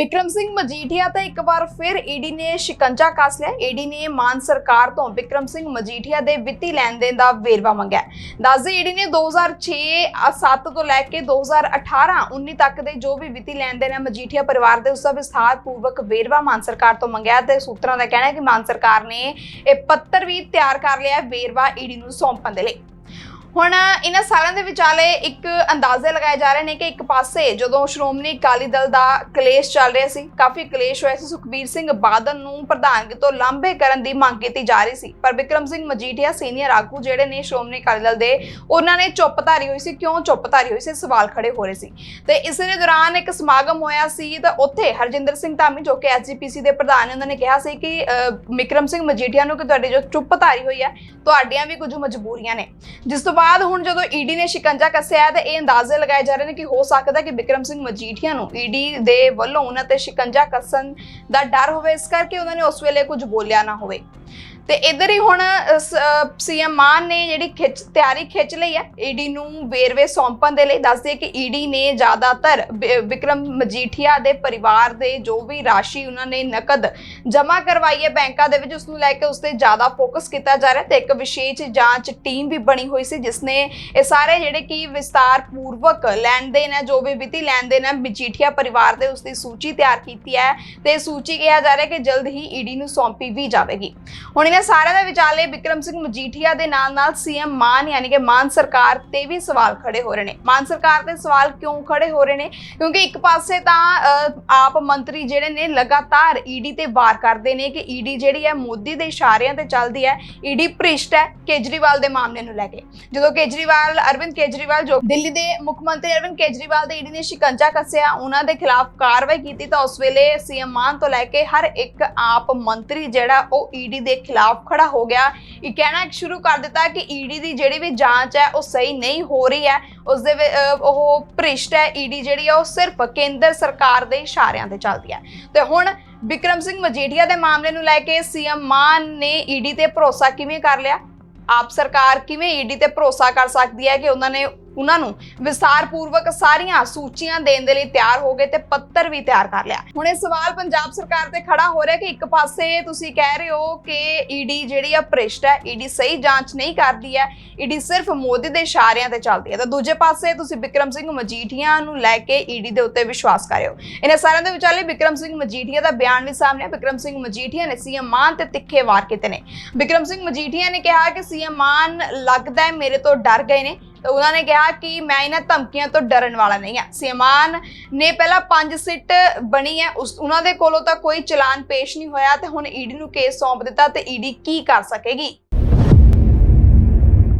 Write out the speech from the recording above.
ਵਿਕਰਮ ਸਿੰਘ ਮਜੀਠੀਆ ਤੇ ਇੱਕ ਵਾਰ ਫਿਰ ਈਡੀ ਨੇ ਸ਼ਿਕੰਜਾ ਕੱਸ ਲਿਆ। ਈਡੀ ਨੇ ਮਾਨ ਸਰਕਾਰ ਤੋਂ ਵਿਕਰਮ ਸਿੰਘ ਮਜੀਠੀਆ ਦੇ ਵਿੱਤੀ ਲੈਣ ਦੇਣ ਦਾ ਵੇਰਵਾ ਮੰਗਿਆ। ਦੱਸਦੇ ਈਡੀ ਨੇ 2006 7 ਤੋਂ ਲੈ ਕੇ 2018 19 ਤੱਕ ਦੇ ਜੋ ਵੀ ਵਿੱਤੀ ਲੈਣ ਦੇਣ ਹੈ ਮਜੀਠੀਆ ਪਰਿਵਾਰ ਦੇ ਉਸ ਦਾ ਵਿਸਥਾਰ ਪੂਰਵਕ ਵੇਰਵਾ ਮਾਨ ਸਰਕਾਰ ਤੋਂ ਮੰਗਿਆ ਤੇ ਸੂਤਰਾਂ ਦਾ ਕਹਿਣਾ ਹੈ ਕਿ ਮਾਨ ਸਰਕਾਰ ਨੇ ਇਹ ਪੱਤਰ ਵੀ ਤਿਆਰ ਕਰ ਲਿਆ ਹੈ, ਵੇਰਵਾ ਈਡੀ ਨੂੰ ਸੌਂਪਣ ਦੇ ਲਈ। ਹੁਣ ਇਹਨਾਂ ਸਾਰਿਆਂ ਦੇ ਵਿਚਾਲੇ ਇੱਕ ਅੰਦਾਜ਼ੇ ਲਗਾਏ ਜਾ ਰਹੇ ਨੇ ਕਿ ਇੱਕ ਪਾਸੇ ਜਦੋਂ ਸ਼੍ਰੋਮਣੀ ਅਕਾਲੀ ਦਲ ਦਾ ਕਲੇਸ਼ ਚੱਲ ਰਿਹਾ ਸੀ ਕਾਫੀ ਕਲੇਸ਼ ਹੋਇਆ ਸੀ। ਸੁਖਬੀਰ ਸਿੰਘ ਬਾਦਲ ਨੂੰ ਪ੍ਰਧਾਨਗੀ ਤੋਂ ਲਾਂਭੇ ਕਰਨ ਦੀ ਮੰਗ ਕੀਤੀ ਜਾ ਰਹੀ ਸੀ। ਪਰ ਵਿਕਰਮ ਸਿੰਘ ਮਜੀਠੀਆ ਸੀਨੀਅਰ ਆਗੂ ਜਿਹੜੇ ਨੇ ਸ਼੍ਰੋਮਣੀ ਅਕਾਲੀ ਦਲ ਦੇ ਉਹਨਾਂ ਨੇ ਚੁੱਪ ਧਾਰੀ ਹੋਈ ਸੀ। ਕਿਉਂ ਚੁੱਪ ਧਾਰੀ ਹੋਈ ਸੀ? ਸਵਾਲ ਖੜੇ ਹੋ ਰਹੇ ਸੀ। ਤੇ ਇਸੇ ਦੇ ਦੌਰਾਨ ਇੱਕ ਸਮਾਗਮ ਹੋਇਆ ਸੀ ਤਾਂ ਉੱਥੇ ਹਰਜਿੰਦਰ ਸਿੰਘ ਧਾਮੀ ਜੋ ਕਿ ਐਸਜੀਪੀਸੀ ਦੇ ਪ੍ਰਧਾਨ ਨੇ ਉਹਨਾਂ ਨੇ ਕਿਹਾ ਸੀ ਕਿ ਅਹ, ਵਿਕਰਮ ਸਿੰਘ ਮਜੀਠੀਆ ਨੂੰ ਕਿ ਤੁਹਾਡੀ ਜੋ ਚੁੱਪ ਧਾਰੀ ਹੋਈ ਹੈ ਤੁਹਾਡੀਆਂ ਵੀ ਕੁਝ ਮਜਬੂਰੀਆਂ ਨੇ। ਜਿਸ ਤੋਂ ਬਾਅਦ ਹੁਣ ਜਦੋਂ ਈਡੀ ਨੇ ਸ਼ਿਕੰਜਾ ਕੱਸਿਆ ਤੇ ਇਹ ਅੰਦਾਜ਼ੇ ਲਗਾਏ ਜਾ ਰਹੇ ਨੇ ਕਿ ਹੋ ਸਕਦਾ ਕਿ ਵਿਕਰਮ ਸਿੰਘ ਮਜੀਠੀਆ ਨੂੰ ਈਡੀ ਦੇ ਵੱਲੋਂ ਉਹਨਾਂ ਤੇ ਸ਼ਿਕੰਜਾ ਕੱਸਣ ਦਾ ਡਰ ਹੋਵੇ, ਇਸ ਕਰਕੇ ਉਹਨਾਂ ਨੇ ਉਸ ਵੇਲੇ ਕੁਝ ਬੋਲਿਆ ਨਾ ਹੋਵੇ। ਤੇ ਇਧਰ ਹੀ ਹੁਣ ਸੀਐਮ ਮਾਨ ਨੇ ਜਿਹੜੀ ਖਿੱਚ, ਤਿਆਰੀ ਖਿੱਚ ਲਈ ਹੈ, ਈਡੀ ਨੂੰ ਵੇਰਵੇ ਸੌਂਪਣ ਦੇ ਲਈ ਦੱਸਦੇ ਕਿ ਈਡੀ ਨੇ ਜ਼ਿਆਦਾਤਰ ਵਿਕਰਮ ਮਜੀਠੀਆ ਦੇ ਪਰਿਵਾਰ ਦੇ ਜੋ ਵੀ ਰਾਸ਼ੀ ਉਹਨਾਂ ਨੇ ਨਕਦ ਜਮ੍ਹਾਂ ਕਰਵਾਈ ਹੈ ਬੈਂਕਾਂ ਦੇ ਵਿੱਚ ਉਸ ਨੂੰ ਲੈ ਕੇ ਉਸ ਤੇ ਜ਼ਿਆਦਾ ਫੋਕਸ ਕੀਤਾ ਜਾ ਰਿਹਾ ਤੇ ਇੱਕ ਵਿਸ਼ੇਸ਼ ਜਾਂਚ ਟੀਮ ਵੀ ਬਣੀ ਹੋਈ ਸੀ, ਜਿਸ ਨੇ ਇਹ ਸਾਰੇ ਜਿਹੜੇ ਕਿ ਵਿਸਤਾਰ ਪੂਰਵਕ ਲੈਣ ਦੇਣ ਹੈ, ਜੋ ਵੀ ਵਿੱਤੀ ਲੈਣ ਦੇਣ ਹੈ, ਮਜੀਠੀਆ ਪਰਿਵਾਰ ਦੇ ਉਸ ਦੀ ਸੂਚੀ ਤਿਆਰ ਕੀਤੀ ਹੈ ਤੇ ਸੂਚੀ ਕਿਹਾ ਜਾ ਰਿਹਾ ਕਿ ਜਲਦ ਹੀ ਈਡੀ ਨੂੰ ਸੌਂਪੀ ਵੀ ਜਾਵੇਗੀ। ਹੁਣ ਇਹਨਾਂ ਸਾਰਿਆਂ ਦੇ ਵਿਚਾਲੇ ਵਿਕਰਮ ਸਿੰਘ ਮਜੀਠੀਆ ਦੇ ਨਾਲ ਨਾਲ ਸੀਐਮ ਮਾਨ ਯਾਨੀ ਕਿ ਮਾਨ ਸਰਕਾਰ ਤੇ ਵੀ ਸਵਾਲ ਖੜੇ ਹੋ ਰਹੇ ਨੇ। ਮਾਨ ਸਰਕਾਰ ਤੇ ਸਵਾਲ ਕਿਉਂ ਖੜੇ ਹੋ ਰਹੇ ਨੇ? ਕਿਉਂਕਿ ਇੱਕ ਪਾਸੇ ਤਾਂ ਆਪ ਮੰਤਰੀ ਜਿਹੜੇ ਨੇ ਲਗਾਤਾਰ ਈਡੀ ਤੇ ਵਾਰ ਕਰਦੇ ਨੇ ਕਿ ਈਡੀ ਜਿਹੜੀ ਹੈ ਮੋਦੀ ਦੇ ਇਸ਼ਾਰਿਆਂ ਤੇ ਚੱਲਦੀ ਹੈ। ਈਡੀ ਭ੍ਰਿਸ਼ਟ ਹੈ ਕੇਜਰੀਵਾਲ ਦੇ ਮਾਮਲੇ ਨੂੰ ਲੈ ਕੇ। ਜਦੋਂ ਕੇਜਰੀਵਾਲ, ਅਰਵਿੰਦ ਕੇਜਰੀਵਾਲ ਜੋ ਦਿੱਲੀ ਦੇ ਮੁੱਖ ਮੰਤਰੀ ਅਰਵਿੰਦ ਕੇਜਰੀਵਾਲ ਦੇ ਈਡੀ ਨੇ ਸ਼ਿਕੰਜਾ ਕੱਸਿਆ, ਉਹਨਾਂ ਦੇ ਖਿਲਾਫ ਕਾਰਵਾਈ ਕੀਤੀ ਤਾਂ ਉਸ ਵੇਲੇ ਸੀਐਮ ਮਾਨ ਤੋਂ ਲੈ ਕੇ ਹਰ ਇੱਕ ਆਪ ਮੰਤਰੀ ਜਿਹੜਾ ਉਹ ਈਡੀ ਦੇ ਖਿਲਾਫ ਖੜਾ ਹੋ ਗਿਆ। ਇਹ ਕਹਿਣਾ ਸ਼ੁਰੂ ਕਰ ਦਿੱਤਾ ਕਿ ਈਡੀ ਦੀ ਜਿਹੜੀ ਵੀ ਜਾਂਚ ਹੈ, ਉਹ ਸਹੀ ਨਹੀਂ ਹੋ ਰਹੀ ਹੈ। ਉਸ ਦੇ ਉਹ ਭ੍ਰਿਸ਼ਟ ਹੈ। ਈਡੀ ਜਿਹੜੀ ਹੈ, ਉਹ ਸਿਰਫ ਕੇਂਦਰ ਸਰਕਾਰ ਦੇ ਇਸ਼ਾਰਿਆਂ ਤੇ ਚੱਲਦੀ ਹੈ। ਤੇ ਹੁਣ ਵਿਕਰਮ ਸਿੰਘ ਮਜੀਠੀਆ ਦੇ ਮਾਮਲੇ ਨੂੰ ਲੈ ਕੇ ਸੀਐਮ ਮਾਨ ਨੇ ਈਡੀ ਤੇ ਭਰੋਸਾ ਕਿਵੇਂ ਕਰ ਲਿਆ? ਆਪ ਸਰਕਾਰ ਕਿਵੇਂ ਈਡੀ ਤੇ ਭਰੋਸਾ ਕਰ ਸਕਦੀ ਹੈ ਕਿ ਉਹਨਾਂ ਨੇ ਉਹਨਾਂ ਨੂੰ ਵਿਸਥਾਰ ਪੂਰਵਕ ਸਾਰੀਆਂ ਸੂਚੀਆਂ ਦੇਣ ਦੇ ਲਈ ਤਿਆਰ ਹੋ ਗਏ ਤੇ ਪੱਤਰ ਵੀ ਤਿਆਰ ਕਰ ਲਿਆ। ਹੁਣ ਇਹ ਸਵਾਲ ਪੰਜਾਬ ਸਰਕਾਰ ਤੇ ਖੜਾ ਹੋ ਰਿਹਾ ਕਿ ਇੱਕ ਪਾਸੇ ਤੁਸੀਂ ਕਹਿ ਰਹੇ ਹੋ ਕਿ ਈਡੀ ਜਿਹੜੀ ਆ ਭ੍ਰਿਸ਼ਟ ਹੈ ਈਡੀ ਸਹੀ ਜਾਂਚ ਨਹੀਂ ਕਰਦੀ ਹੈ ਈਡੀ ਸਿਰਫ ਮੋਦੀ ਦੇ ਇਸ਼ਾਰਿਆਂ ਤੇ ਚੱਲਦੀ ਹੈ। ਤਾਂ ਦੂਜੇ ਪਾਸੇ ਤੁਸੀਂ ਵਿਕਰਮ ਸਿੰਘ ਮਜੀਠੀਆ ਨੂੰ ਲੈ ਕੇ ਈਡੀ ਦੇ ਉੱਤੇ ਵਿਸ਼ਵਾਸ ਕਰ ਰਹੇ ਹੋ ਇਹਨਾਂ ਸਾਰਿਆਂ ਦੇ ਵਿਚਾਲੇ ਵਿਕਰਮ ਸਿੰਘ ਮਜੀਠੀਆ ਦਾ ਬਿਆਨ ਵੀ ਸਾਹਮਣੇ ਆਇਆ। ਵਿਕਰਮ ਸਿੰਘ ਮਜੀਠੀਆ ਨੇ ਸੀਐਮ ਮਾਨ ਤੇ ਤਿੱਖੇ ਵਾਰ ਕੀਤੇ ਨੇ। ਵਿਕਰਮ ਸਿੰਘ ਮਜੀਠੀਆ ਨੇ ਕਿਹਾ ਕਿ ਸੀਐਮ ਮਾਨ ਲੱਗਦਾ ਹੈ ਮੇਰੇ ਤੋਂ ਡਰ ਗਏ ਨੇ। ਤਾਂ ਉਹਨਾਂ ਨੇ ਕਿਹਾ ਕਿ ਮੈਂ ਇਹਨਾਂ ਧਮਕੀਆਂ ਤੋਂ ਡਰਨ ਵਾਲਾ ਨਹੀਂ ਹਾਂ। ਸੀਮਾਨ ਨੇ ਪਹਿਲਾਂ ਪੰਜ ਸਿੱਟ ਬਣੀ ਹੈ। ਉਸ ਉਹਨਾਂ ਦੇ ਕੋਲੋਂ ਤਾਂ ਕੋਈ ਚਲਾਨ ਪੇਸ਼ ਨਹੀਂ ਹੋਇਆ ਤੇ ਹੁਣ ਈਡੀ ਨੂੰ ਕੇਸ ਸੌਂਪ ਦਿੱਤਾ ਤੇ ਈਡੀ ਕੀ ਕਰ ਸਕੇਗੀ?